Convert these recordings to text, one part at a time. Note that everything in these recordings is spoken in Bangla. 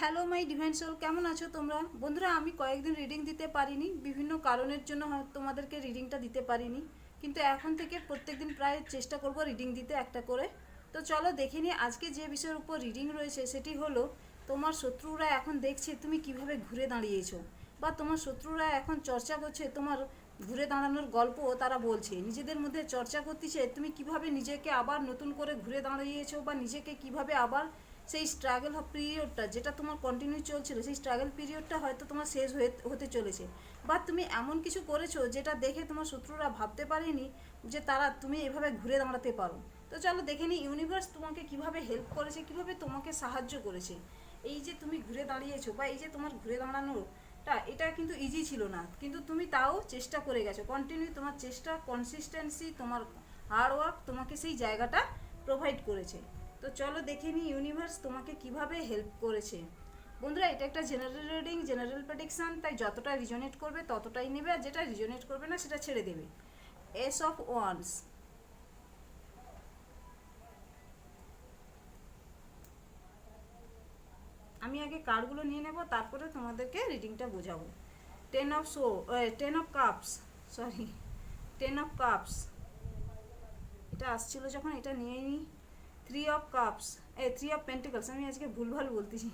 হ্যালো মাই ডিভাইন সোল কেমন আছো তোমরা? বন্ধুরা, আমি কয়েকদিন রিডিং দিতে পারিনি। বিভিন্ন কারণের জন্য তোমাদেরকে রিডিংটা দিতে পারিনি। কিন্তু এখন থেকে প্রত্যেকদিন প্রায় চেষ্টা করব রিডিং দিতে একটা করে। তো চলো দেখে নিই, আজকে যে বিষয়ের উপর রিডিং রয়েছে, সেটি হলো, তোমার শত্রুরা এখন দেখছে তুমি কীভাবে ঘুরে দাঁড়িয়েছো। বা তোমার শত্রুরা এখন চর্চা করছে, তোমার ঘুরে দাঁড়ানোর গল্প তারা বলছে। নিজেদের মধ্যে চর্চা করতেছে, তুমি কীভাবে নিজেকে আবার নতুন করে ঘুরে দাঁড়িয়েছো বা নিজেকে কীভাবে আবার সেই স্ট্রাগল পিরিয়ডটা যেটা তোমার কন্টিনিউ চলছিল, সেই স্ট্রাগল পিরিয়ডটা হয়তো তোমার শেষ হয়ে, হতে চলেছে। বা তুমি এমন কিছু করেছ যেটা দেখে তোমার শত্রুরা ভাবতে পারেনি যে তারা তুমি এভাবে ঘুরে দাঁড়াতে পারো। তো চলো দেখে নিই ইউনিভার্স তোমাকে কীভাবে হেল্প করেছে, কীভাবে তোমাকে সাহায্য করেছে। এই যে তুমি ঘুরে দাঁড়িয়েছো বা এই যে তোমার ঘুরে দাঁড়ানোটা, এটা কিন্তু ইজি ছিল না। কিন্তু তুমি তাও চেষ্টা করে গেছো। কন্টিনিউ তোমার চেষ্টা কনসিস্টেন্সি তোমার হার্ডওয়ার্ক তোমাকে সেই জায়গাটা প্রোভাইড করেছে। তো চলো দেখে নিই ইউনিভার্স তোমাকে কীভাবে হেল্প করেছে। বন্ধুরা, এটা একটা জেনারেল রিডিং জেনারেল প্রেডিকশান তাই যতটা রিজনেট করবে ততটাই নেবে, আর যেটা রিজনেট করবে না সেটা ছেড়ে দেবে। এস অফ ওয়ান্স আমি আগে কার্ডগুলো নিয়ে নেব, তারপরে তোমাদেরকে রিডিংটা বোঝাবো। Ten of so ten of cups sorry ten of cups এটা আসছিল যখন, এটা নিয়ে নিই থ্রি অফ কাপস এ থ্রি অফ পেন্টিকলস আমি আজকে ভুলভাল বলতেছি।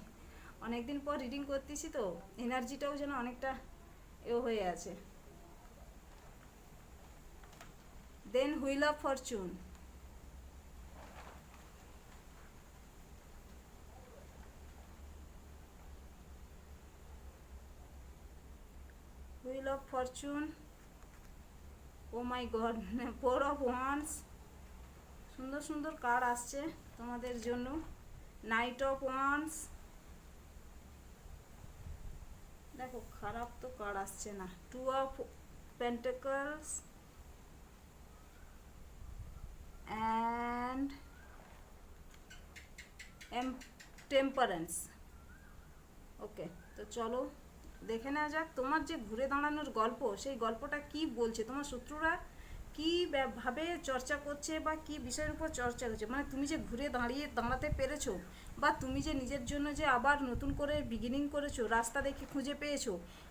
অনেকদিন পর রিডিং করতেছি তো এনার্জিটাও যেন অনেকটা এও হয়ে আছে। Then wheel of fortune wheel of fortune oh my god four of wands সুন্দর সুন্দর কার্ড আসছে তোমাদের জন্য। নাইট অফ ওয়ান্স দেখো, খারাপ তো কার্ড আসছে না। Two of pentacles and temperance okay তো চলো, দেখে নেওয়া যাক তোমার যে ঘুরে দাঁড়ানোর গল্প, সেই গল্পটা কি বলছে? তোমার শত্রুরা কি ব্যা- ভাবে চর্চা করছে বা কি বিষয়ের উপর চর্চা করছে? মানে তুমি যে ঘুরে দাঁড়িয়ে, দাঁড়াতে পেরেছ বা তুমি যে নিজের জন্য যে আবার নতুন করে বিগিনিং করেছ, রাস্তা দেখে খুঁজে পেয়েছ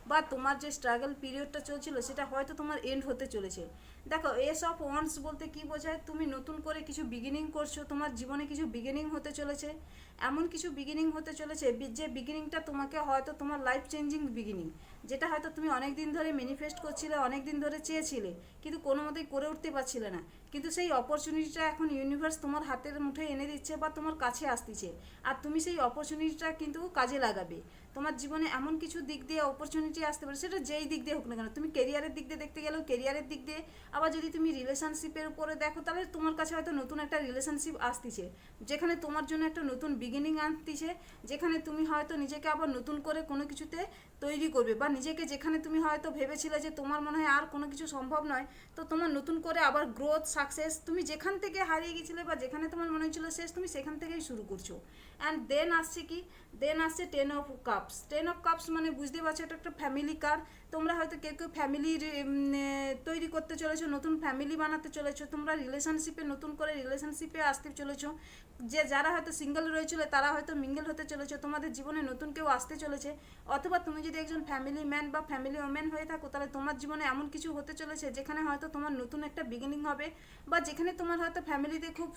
বা তোমার যে স্ট্রাগল পিরিয়ডটা চলছিল, সেটা হয়তো তোমার এন্ড হতে চলেছে। দেখো এস অফ ওয়ান্স বলতে কি বোঝায়? তুমি নতুন করে কিছু বিগিনিং করছ, তোমার জীবনে কিছু বিগিনিং হতে চলেছে। এমন কিছু বিগিনিং হতে চলেছে, যে বিগিনিংটা তোমাকে হয়তো তোমার লাইফ চেঞ্জিং বিগিনিং যেটা হয়তো তুমি অনেক দিন ধরে ম্যানিফেস্ট করছিলে অনেক দিন ধরে চেয়েছিলে, কিন্তু কোনো মতেই করে উঠতে পারছিলে না। কিন্তু সেই অপরচুনিটিটা এখন ইউনিভার্স তোমার হাতের মুঠে এনে দিচ্ছে বা তোমার কাছে আসতেছে। আর তুমি সেই অপরচুনিটিটা কিন্তু কাজে লাগাবে। তোমার জীবনে এমন কিছু দিক দিয়ে অপরচুনিটি আসতে পারে, সেটা যেই দিক দিয়ে হোক না কেন, তুমি কেরিয়ারের দিক দিয়ে দেখতে গেলেও কেরিয়ারের দিক দিয়ে, আবার যদি তুমি রিলেশনশিপের উপরে দেখো, তাহলে তোমার কাছে হয়তো নতুন একটা রিলেশনশিপ আসতেছে, যেখানে তোমার জন্য একটা নতুন বিগিনিং আনতেছে, যেখানে তুমি হয়তো নিজেকে আবার নতুন করে কোনো কিছুতে তৈরি করবে, বা নিজেকে যেখানে তুমি হয়তো ভেবেছিলে যে তোমার মনে হয় আর কোনো কিছু সম্ভব নয়, তো তোমার নতুন করে আবার গ্রোথ সাকসেস তুমি যেখান থেকে হারিয়ে গেছিলে বা যেখানে তোমার মনে হচ্ছিল শেষ, তুমি সেখান থেকেই শুরু করছ। অ্যান্ড দেন আসছে কি? দেন আসছে ten of cups ten of cups মানে বুঝতে পারছ, এটা একটা ফ্যামিলি কার তোমরা হয়তো কেউ কেউ ফ্যামিলির তৈরি করতে চলেছো, নতুন ফ্যামিলি বানাতে চলেছো, তোমরা রিলেশনশিপে নতুন করে রিলেশনশিপে আসতে চলেছো। যে যারা হয়তো সিঙ্গেল রয়েছিল, তারা হয়তো মিঙ্গেল হতে চলেছে, তোমাদের জীবনে নতুন কেউ আসতে চলেছে। অথবা তুমি যদি একজন ফ্যামিলি ম্যান বা ফ্যামিলি ওম্যান হয়ে থাকো, তাহলে তোমার জীবনে এমন কিছু হতে চলেছে, যেখানে হয়তো তোমার নতুন একটা বিগিনিং হবে। বা যেখানে তোমার হয়তো ফ্যামিলিতে খুব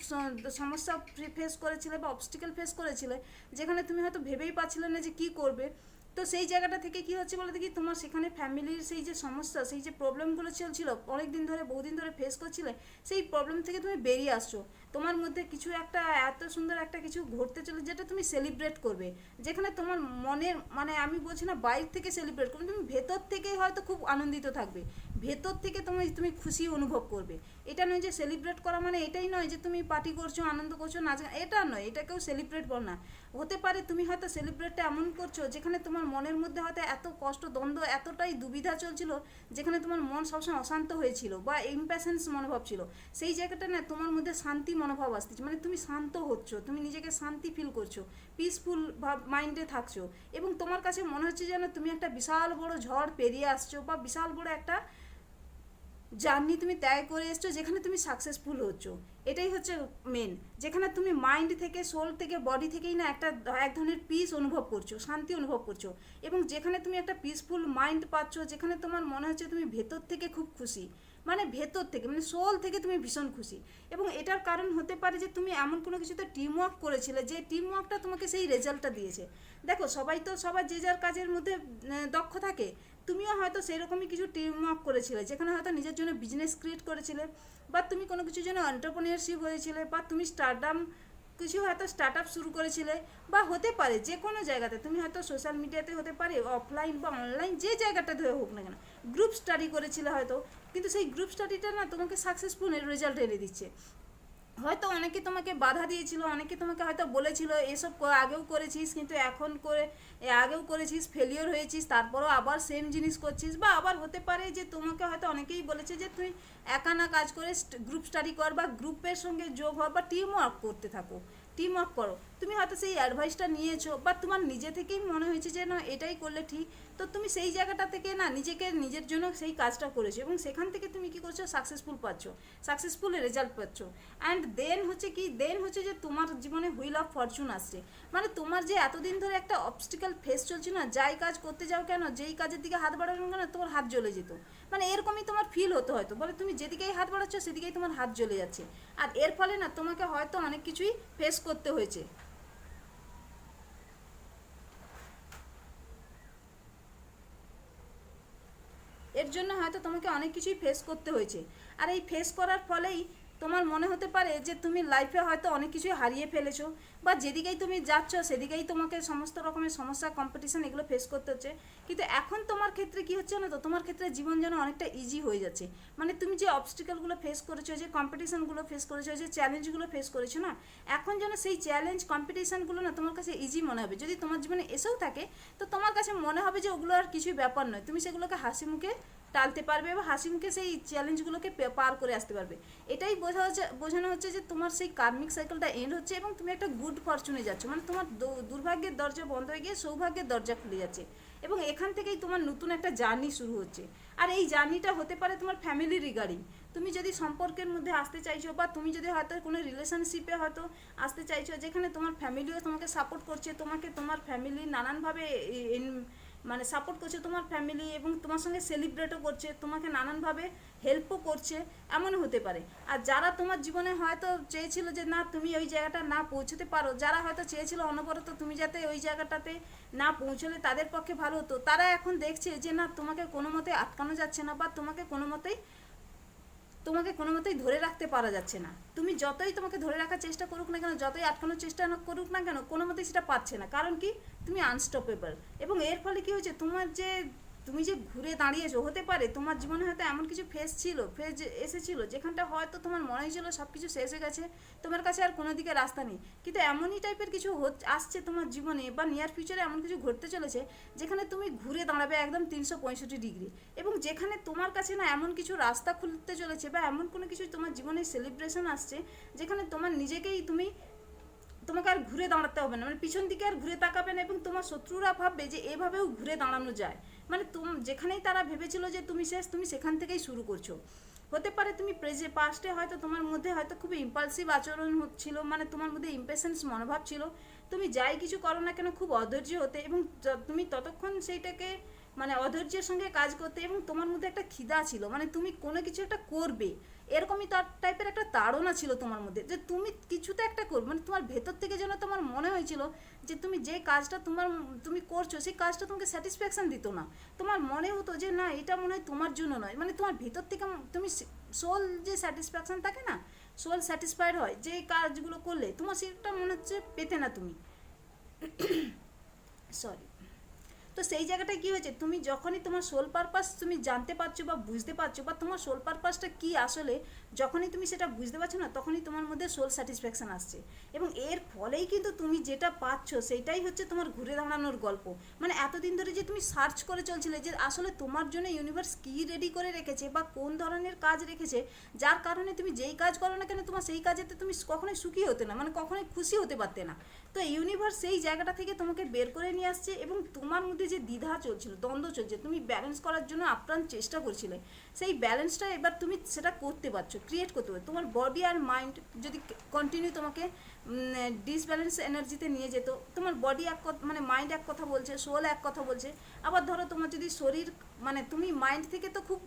সমস্যা ফেস করেছিলে বা অবস্টিক্যাল ফেস করেছিলে, যেখানে তুমি হয়তো ভেবেই পাচ্ছিলে না যে কী করবে, তো সেই জায়গাটা থেকে কি হচ্ছে বলে দেখি? তোমার সেখানে ফ্যামিলির সেই যে সমস্যা, সেই যে প্রবলেমগুলো চলছিল অনেক দিন ধরে, বহুদিন ধরে ফেস করছিলে, সেই প্রবলেম থেকে তুমি বেরিয়ে আসছো। তোমার মধ্যে কিছু একটা, এত সুন্দর একটা কিছু ঘটতে চলে যেটা তুমি সেলিব্রেট করবে, যেখানে তোমার মনের মানে আমি বলছি না বাইরে থেকে সেলিব্রেট করবে, তুমি ভেতর থেকেই হয়তো খুব আনন্দিত থাকবে। ভেতর থেকে তুমি তুমি খুশি অনুভব করবে। এটা নয় যে সেলিব্রেট করা মানে এটাই নয় যে তুমি পার্টি করছ, আনন্দ করছ, নাচ, এটা নয় এটা কেউ সেলিব্রেট বল না। হতে পারে তুমি হয়তো সেলিব্রেটটা এমন করছ যেখানে তোমার মনের মধ্যে হয়তো এত কষ্ট, দ্বন্দ্ব এতটাই দুবিধা চলছিল যেখানে তোমার মন সবসময় অশান্ত হয়েছিল বা ইম্প্যাশেন্স মনোভাব ছিল। সেই জায়গাটা না তোমার মধ্যে শান্তি মনোভাব আসতেছে। মানে তুমি শান্ত হচ্ছ, তুমি নিজেকে শান্তি ফিল করছ পিসফুল ভাব মাইন্ডে থাকছো এবং তোমার কাছে মনে হচ্ছে যেন তুমি একটা বিশাল বড় ঝড় পেরিয়ে আসছো বা বিশাল বড় একটা জার্নি তুমি ত্যাগ করে এসছো, যেখানে তুমি সাকসেসফুল হচ্ছ। এটাই হচ্ছে মেন যেখানে তুমি মাইন্ড থেকে সোল থেকে বডি থেকেই না একটা এক ধরনের পিস অনুভব করছ, শান্তি অনুভব করছ। এবং যেখানে তুমি একটা পিসফুল মাইন্ড পাচ্ছ, যেখানে তোমার মনে হচ্ছে তুমি ভেতর থেকে খুব খুশি। মানে ভেতর থেকে মানে সোল থেকে তুমি ভীষণ খুশি। এবং এটার কারণ হতে পারে যে তুমি এমন কোনো কিছুতে টিম ওয়ার্ক করেছিলে, যে টিম ওয়ার্কটা তোমাকে সেই রেজাল্টটা দিয়েছে। দেখো, সবাই তো, সবার যে যার কাজের মধ্যে দক্ষ থাকে তুমিও হয়তো সেরকমই কিছু টিম ওয়ার্ক করেছিলে, যেখানে হয়তো নিজের জন্য বিজনেস ক্রিয়েট করেছিলে, বা তুমি কোনো কিছুর জন্য এন্টারপ্রেনিয়ারশিপ হয়েছিলে, বা তুমি স্টার্টআপ কিছু হয়তো স্টার্ট আপ শুরু করেছিলে, বা হতে পারে যে কোনো জায়গাতে, তুমি হয়তো সোশ্যাল মিডিয়াতে হতে পারে অফলাইন বা অনলাইন যে জায়গাটাতে হোক না কেন গ্রুপ স্টাডি করেছিলে হয়তো, কিন্তু সেই গ্রুপ স্টাডিটা না তোমাকে সাকসেসফুল রেজাল্ট এনে দিচ্ছে। হয়তো অনেকে তোমাকে বাধা দিয়েছিল, অনেকে তোমাকে হয়তো বলেছিল, এসব আগেও করেছিস, কিন্তু এখন করে আগেও করেছিস ফেলিওর হয়েছিস, তারপরও আবার সেম জিনিস করছিস। বা আবার হতে পারে যে তোমাকে হয়তো অনেকেই বলেছে যে তুই একা না কাজ করে গ্রুপ স্টাডি কর বা গ্রুপের সঙ্গে যোগ হ বা টিম ওয়ার্ক করতে থাকো। টিম ওয়ার্ক করো। তুমি হয়তো সেই অ্যাডভাইসটা নিয়েছো বা তোমার নিজে থেকেই মনে হয়েছে যে, না, এটাই করলে ঠিক। তো তুমি সেই জায়গাটা থেকে না, নিজেকে, নিজের জন্য সেই কাজটা করেছ এবং সেখান থেকে তুমি কি করছ? সাকসেসফুল পাচ্ছ সাকসেসফুল রেজাল্ট পাচ্ছ। অ্যান্ড দেন হচ্ছে কি দেন হচ্ছে যে তোমার জীবনে হুইল অফ ফরচুন আসছে। মানে তোমার যে এতদিন ধরে একটা অবস্টিক্যাল ফেস চলছে না, যাই কাজ করতে যাও কেন, যেই কাজের দিকে হাত বাড়ানো কেন, তোমার হাত জ্বলে যেত। মানে এরকমই তোমার ফিল হতো হয়তো। বলে তুমি যেদিকেই হাত বাড়াচ্ছ, সেদিকেই তোমার হাত জ্বলে যাচ্ছে। আর এর ফলে না, তোমাকে হয়তো অনেক কিছুই ফেস করতে হয়েছে এর জন্য হয়তো তোমাকে অনেক কিছুই ফেস করতে হয়েছে। আর এই ফেস করার ফলেই তোমার মনে হতে পারে যে তুমি লাইফে হয়তো অনেক কিছুই হারিয়ে ফেলেছো বা যেদিকেই তুমি যাচ্ছ সেদিকেই তোমাকে সমস্ত রকমের সমস্যা কম্পিটিশন এগুলো ফেস করতে হচ্ছে। কিন্তু এখন তোমার ক্ষেত্রে কি হচ্ছে না তো? তোমার ক্ষেত্রে জীবন যেন অনেকটা ইজি হয়ে যাচ্ছে। মানে তুমি যে অবস্টিক্যালগুলো ফেস করেছ, যে কম্পিটিশনগুলো ফেস করেছ, যে চ্যালেঞ্জগুলো ফেস করেছ না? এখন যেন সেই চ্যালেঞ্জ কম্পিটিশনগুলো না তোমার কাছে ইজি মনে হবে। যদি তোমার জীবনে এসেও থাকে, তো তোমার কাছে মনে হবে যে ওগুলো আর কিছুই ব্যাপার নয়। তুমি সেগুলোকে হাসি মুখে টালতে পারবে বা হাসি মুখে সেই চ্যালেঞ্জগুলোকে পার করে আসতে পারবে। এটাই বোঝা হচ্ছে, বোঝানো হচ্ছে যে তোমার সেই কার্মিক সাইকেলটা এন্ড হচ্ছে এবং তুমি একটা গুড ফরচুনে যাচ্ছ। মানে তোমার দুর্ভাগ্যের দরজা বন্ধ হয়ে গিয়ে সৌভাগ্যের দরজা খুলে যাচ্ছে। এবং এখান থেকেই তোমার নতুন একটা জার্নি শুরু হচ্ছে। আর এই জার্নিটা হতে পারে তোমার ফ্যামিলি রিগার্ডিং তুমি যদি সম্পর্কের মধ্যে আসতে চাইছো বা তুমি যদি হয়তো কোনো রিলেশনশিপে হয়তো আসতে চাইছো, যেখানে তোমার ফ্যামিলিও তোমাকে সাপোর্ট করছে, তোমাকে তোমার ফ্যামিলি নানানভাবে মানে সাপোর্ট করছে তোমার ফ্যামিলি এবং তোমার সঙ্গে সেলিব্রেটও করছে, তোমাকে নানানভাবে হেল্পও করছে, এমন হতে পারে। আর যারা তোমার জীবনে হয়তো চেয়েছিল যে না, তুমি ওই জায়গাটা না পৌঁছতে পারো, যারা হয়তো চেয়েছিল অনবরত তুমি যাতে ওই জায়গাটাতে না পৌঁছলে তাদের পক্ষে ভালো হতো, তারা এখন দেখছে যে না, তোমাকে কোনো মতে আটকানো যাচ্ছে না বা তোমাকে কোনো মতেই তোমাকে কোনো মতেই ধরে রাখতে পারা যাচ্ছে না। তুমি যতই তোমাকে ধরে রাখার চেষ্টা করুক না কেন, যতই আটকানোর চেষ্টা করুক না কেন, কোনো মতেই সেটা পাচ্ছে না। কারণ কি? তুমি আনস্টপেবল এবং এর ফলে কি হয়েছে? তোমার যে তুমি যে ঘুরে দাঁড়িয়েছো, হতে পারে তোমার জীবনে হয়তো এমন কিছু ফেস ছিল ফেস এসেছিল, যেখানটা হয়তো তোমার মনে হয়েছিল সব কিছু শেষ হয়ে গেছে, তোমার কাছে আর কোনো দিকে রাস্তা নেই। কিন্তু এমনই টাইপের কিছু আসছে তোমার জীবনে বা নিয়ার ফিউচারে এমন কিছু ঘটতে চলেছে, যেখানে তুমি ঘুরে দাঁড়াবে একদম তিনশো পঁয়ষট্টি ডিগ্রি। এবং যেখানে তোমার কাছে না এমন কিছু রাস্তা খুলতে চলেছে বা এমন কোনো কিছু তোমার জীবনে সেলিব্রেশন আসছে, যেখানে তোমার নিজেকেই তুমি তোমাকে আর ঘুরে দাঁড়াতে হবে না। মানে পিছন দিকে আর ঘুরে তাকাবে না এবং তোমার শত্রুরা ভাববে যে এভাবেও ঘুরে দাঁড়ানো যায়। মানে তুম, যেখানেই তারা ভেবেছিল যে তুমি শেষ, তুমি সেখান থেকেই শুরু করছ। হতে পারে তুমি প্রেজে পাস্টে হয়তো তোমার মধ্যে হয়তো খুব ইম্পালসিভ আচরণ হচ্ছিল মানে তোমার মধ্যে ইম্পেশেন্স মনোভাব ছিল। তুমি যাই কিছু করো না কেন, খুব অধৈর্য হতে এবং তুমি ততক্ষণ সেইটাকে মানে অধৈর্যের সঙ্গে কাজ করতে এবং তোমার মধ্যে একটা খিদা ছিল। মানে তুমি কোনো কিছু একটা করবে। এরকমই তার টাইপের একটা তাড়না ছিল তোমার মধ্যে যে তুমি কিছুতে একটা করবে মানে তোমার ভেতর থেকে যেন তোমার মনে হয়েছিল যে তুমি যে কাজটা তোমার, তুমি করছ সেই কাজটা তোমাকে স্যাটিসফ্যাকশন দিত না। তোমার মনে হতো যে না, এটা মনে হয় তোমার জন্য নয়। মানে তোমার ভেতর থেকে তুমি সোল যে স্যাটিসফ্যাকশন থাকে না সোল স্যাটিসফাইড হয়, যে কাজগুলো করলে তোমার সেটা মনে হচ্ছে পেতে না তুমি। সরি তো সেই জায়গাটায় কি হয়েছে? তুমি যখনই তোমার সোল পারপাস তুমি জানতে পারছ বা বুঝতে পারছ বা তোমার সোল পারপাসটা কি আসলে, যখনই তুমি সেটা বুঝতে পারছ না, তখনই তোমার মধ্যে সোল স্যাটিসফ্যাকশন আসছে। এবং এর ফলেই কিন্তু তুমি যেটা পাচ্ছ, সেটাই হচ্ছে তোমার ঘুরে দাঁড়ানোর গল্প। মানে এতদিন ধরে যে তুমি সার্চ করে চলছিলে যে আসলে তোমার জন্য ইউনিভার্স কী রেডি করে রেখেছে বা কোন ধরনের কাজ রেখেছে, যার কারণে তুমি যেই কাজ করো না কেন, তোমার সেই কাজেতে তুমি কখনোই সুখী হতে না মানে কখনোই খুশি হতে পারতে না। তো ইউনিভার্স সেই জায়গাটা থেকে তোমাকে বের করে নিয়ে আসছে এবং তোমার মধ্যে যে দ্বিধা চলছিল, দ্বন্দ্ব চলছে, তুমি ব্যালেন্স করার জন্য আপ্রাণ চেষ্টা করছিলে। সেই ব্যালেন্সটা এবার তুমি সেটা করতে পারছ ক্রিয়েট করতে পারছ। তোমার বডি আর মাইন্ড যদি কন্টিনিউ তোমাকে ডিসব্যালেন্স এনার্জিতে নিয়ে যেত, তোমার বডি এক মানে মাইন্ড এক কথা বলছে সোল এক কথা বলছে। আবার ধরো তোমার যদি শরীর মানে তুমি মাইন্ড থেকে তো খুব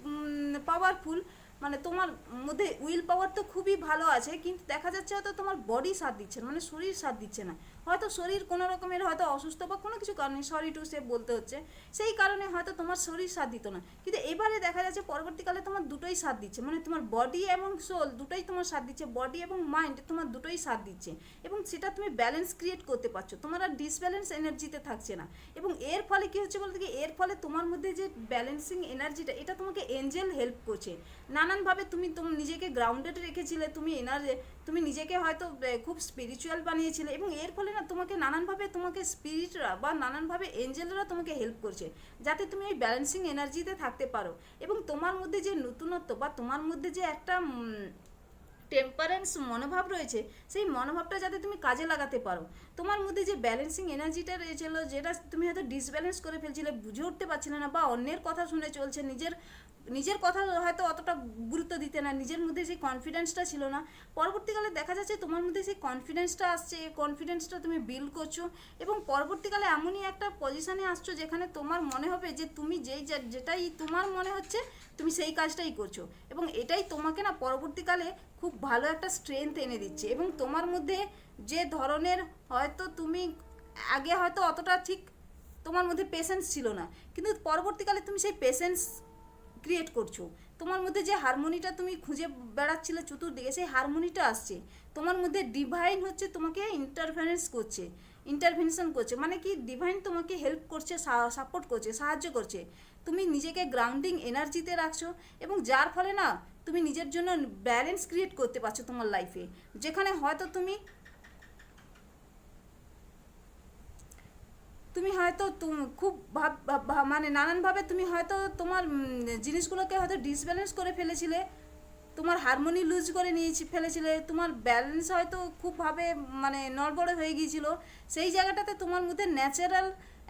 পাওয়ারফুল মানে তোমার মধ্যে উইল পাওয়ার তো খুবই ভালো আছে, কিন্তু দেখা যাচ্ছে হয়তো তোমার বডি সাথ দিচ্ছে না মানে শরীর সাথ দিচ্ছে না। হয়তো শরীর কোনো রকমের হয়তো অসুস্থ বা কোনো কিছু কারণে সরি টু সে বলতে হচ্ছে, সেই কারণে হয়তো তোমার শরীর সাথ দিত না। কিন্তু এবারে দেখা যাচ্ছে পরবর্তীকালে তোমার দুটোই সাথ দিচ্ছে মানে তোমার বডি এবং সোল দুটোই তোমার সাথ দিচ্ছে বডি এবং মাইন্ড তোমার দুটোই সাথ দিচ্ছে এবং সেটা তুমি ব্যালেন্স ক্রিয়েট করতে পারছ। তোমার আর ডিসব্যালেন্স এনার্জিতে থাকছে না। এবং এর ফলে কী হচ্ছে বলতে কি, এর ফলে তোমার মধ্যে যে ব্যালেন্সিং এনার্জিটা এটা তোমাকে এঞ্জেল হেল্প করছে। নানানভাবে তুমি তুমি নিজেকে গ্রাউন্ডেড রেখেছিলে, তুমি এনার্জি তুমি নিজেকে হয়তো খুব স্পিরিচুয়াল বানিয়েছিলে এবং এর ফলে না, তোমাকে নানানভাবে তোমাকে স্পিরিটরা বা নানানভাবে এঞ্জেলরা তোমাকে হেল্প করছে, যাতে তুমি ওই ব্যালেন্সিং এনার্জিতে থাকতে পারো। এবং তোমার মধ্যে যে নতুনত্ব বা তোমার মধ্যে যে একটা টেম্পারেন্স মনোভাব রয়েছে, সেই মনোভাবটা যাতে তুমি কাজে লাগাতে পারো। তোমার মধ্যে যে ব্যালেন্সিং এনার্জিটা রয়েছিল, যেটা তুমি হয়তো ডিসব্যালেন্স করে ফেলছিলে, বুঝে উঠতে পারছিলে না বা অন্যের কথা শুনে চলছে, নিজের নিজের কথা হয়তো অতটা গুরুত্ব দিতে না, নিজের মধ্যে সেই কনফিডেন্সটা ছিল না। পরবর্তীকালে দেখা যাচ্ছে তোমার মধ্যে সেই কনফিডেন্সটা আসছে, এই কনফিডেন্সটা তুমি বিল্ড করছ এবং পরবর্তীকালে এমনই একটা পজিশানে আসছো যেখানে তোমার মনে হবে যে তুমি যেই যেটাই তোমার মনে হচ্ছে তুমি সেই কাজটাই করছ এবং এটাই তোমাকে না পরবর্তীকালে খুব ভালো একটা স্ট্রেংথ এনে দিচ্ছে এবং তোমার মধ্যে যে ধরনের হয়তো তুমি আগে হয়তো অতটা ঠিক তোমার মধ্যে পেশেন্স ছিল না। কিন্তু পরবর্তীকালে তুমি সেই পেশেন্স ক্রিয়েট করছ। তোমার মধ্যে যে হারমোনিটা তুমি খুঁজে বেড়াচ্ছিলে চতুর্দিকে, সেই হারমোনিটা আসছে। তোমার মধ্যে ডিভাইন হচ্ছে তোমাকে ইন্টারফারেন্স করছে। ইন্টারভেনশন করছে। মানে কি? ডিভাইন তোমাকে হেল্প করছে সাপোর্ট করছে, সাহায্য করছে। তুমি নিজেকে গ্রাউন্ডিং এনার্জিতে রাখছো এবং যার ফলে না, তুমি নিজের জন্য ব্যালেন্স ক্রিয়েট করতে পারছ তোমার লাইফে যেখানে হয়তো তুমি তুমি হয়তো খুব ভাব- মানে নানানভাবে তুমি হয়তো তোমার জিনিসগুলোকে হয়তো ডিসব্যালেন্স করে ফেলেছিলে, তোমার হারমোনি লুজ করে নিয়েছি, ফেলেছিলে, তোমার ব্যালেন্স হয়তো খুবভাবে মানে নড়বড়ে হয়ে গিয়েছিল, সেই জায়গাটাতে তোমার মধ্যে ন্যাচারাল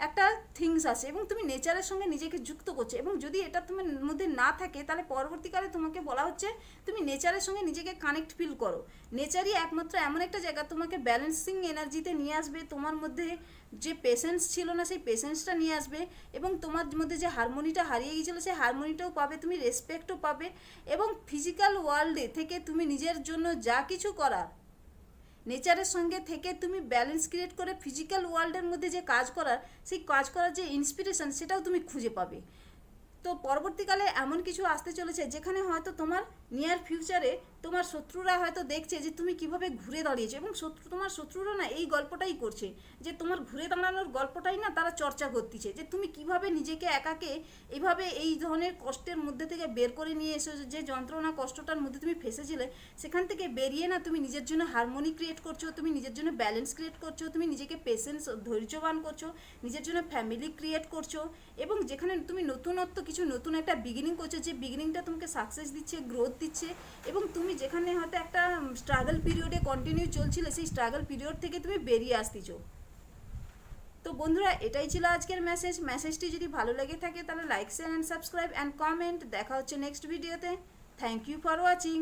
একটা থিংস আছে এবং তুমি নেচারের সঙ্গে নিজেকে যুক্ত করছ এবং যদি এটা তোমার মধ্যে না থাকে, তাহলে পরবর্তীকালে তোমাকে বলা হচ্ছে তুমি নেচারের সঙ্গে নিজেকে কানেক্ট ফিল করো। নেচারই একমাত্র এমন একটা জায়গা, তোমাকে ব্যালেন্সিং এনার্জিতে নিয়ে আসবে, তোমার মধ্যে যে পেশেন্স ছিল না, সেই পেশেন্সটা নিয়ে আসবে এবং তোমার মধ্যে যে হারমোনিটা হারিয়ে গিয়েছিল, সেই হারমোনিটাও পাবে, তুমি রেসপেক্টও পাবে এবং ফিজিক্যাল ওয়ার্ল্ডে থেকে তুমি নিজের জন্য যা কিছু করার নেচারের সঙ্গে থেকে তুমি ব্যালেন্স ক্রিয়েট করে ফিজিক্যাল ওয়ার্ল্ডের মধ্যে যে কাজ করার, সেই কাজ করার যে ইন্সপিরেশন সেটাও তুমি খুঁজে পাবে। তো পরবর্তীকালে এমন কিছু আসতে চলেছে যেখানে হয়তো তোমার নিয়ার ফিউচারে তোমার শত্রুরা হয়তো দেখছে যে তুমি কীভাবে ঘুরে দাঁড়িয়েছো এবং শত্রু, তোমার শত্রুরা না এই গল্পটাই করছে যে তোমার ঘুরে দাঁড়ানোর গল্পটাই না তারা চর্চা করতেছে যে তুমি কীভাবে নিজেকে একাকে এইভাবে এই ধরনের কষ্টের মধ্যে থেকে বের করে নিয়ে এসো যে যন্ত্রণা কষ্টটার মধ্যে তুমি ফেসেছিলে সেখান থেকে বেরিয়ে না তুমি নিজের জন্য হারমোনি ক্রিয়েট করছ, তুমি নিজের জন্য ব্যালেন্স ক্রিয়েট করছ, তুমি নিজেকে পেশেন্স ধৈর্যবান করছ, নিজের জন্য ফ্যামিলি ক্রিয়েট করছ এবং যেখানে তুমি নতুনত্ব, কিছু নতুন একটা বিগিনিং করছ যে বিগিনিংটা তোমাকে সাকসেস দিচ্ছে গ্রোথ দিচ্ছে এবং তুমি যেখানে হয়তো একটা স্ট্রাগল পিরিয়ডে কন্টিনিউ চলছিল, সেই স্ট্রাগল পিরিয়ড থেকে তুমি বেরিয়ে আসতেছো। তো বন্ধুরা, এটাই ছিল আজকের মেসেজ মেসেজটি যদি ভালো লেগে থাকে, তাহলে like share and subscribe and comment দেখা হচ্ছে নেক্সট ভিডিওতে থ্যাংক ইউ ফর ওয়াচিং